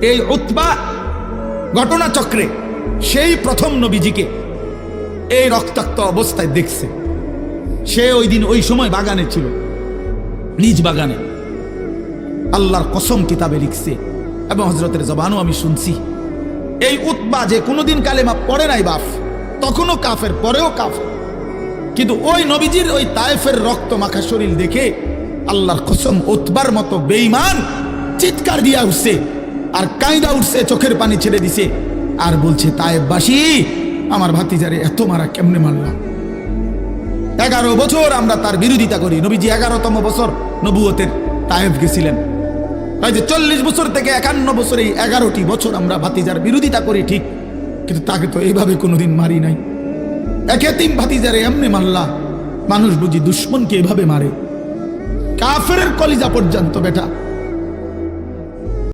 এই উৎবা ঘটনাচক্রে সেই প্রথম নবীজিকে এই রক্তাক্ত অবস্থায় দেখছে। সে ওই দিন ওই সময় বাগানে ছিল, নিজ বাগানে। আল্লাহর কসম কিতাবে লিখছে এবং হজরতের জবানও আমি শুনছি। এই উৎবা যে কোনোদিন কালেমা পড়ে নাই বাপ, তখনও কাফের, পরেও কাফের। কিন্তু ওই নবীজির ওই তায়েফের রক্ত মাখা শরীর দেখে আল্লাহর কসম উৎবার মতো বেইমান চিৎকার দিয়া উঠছে। আর কায়দা উঠছে, চোখের পানি ছেড়ে দিছে। আর বলছে তায়েববাসী আমার ভাতিজারে এত মারা কেমনে মারলাম? এগারো বছর আমরা তার বিরোধিতা করি। নবীজি এগারোতম বছর নবুয়তের তায়েব গেছিলেন। এই যে চল্লিশ বছর থেকে একান্ন বছর এই এগারোটি বছর আমরা ভাতিজার বিরোধিতা করি, ঠিক। কিন্তু তাকে তো এইভাবে কোনোদিন মারি নাই। একে তিন ভাতিজারে এমনি মারলা, মানুষ বুঝি দুশ্মনকে এভাবে মারে। কাফের কলিজা পর্যন্ত, বেটা।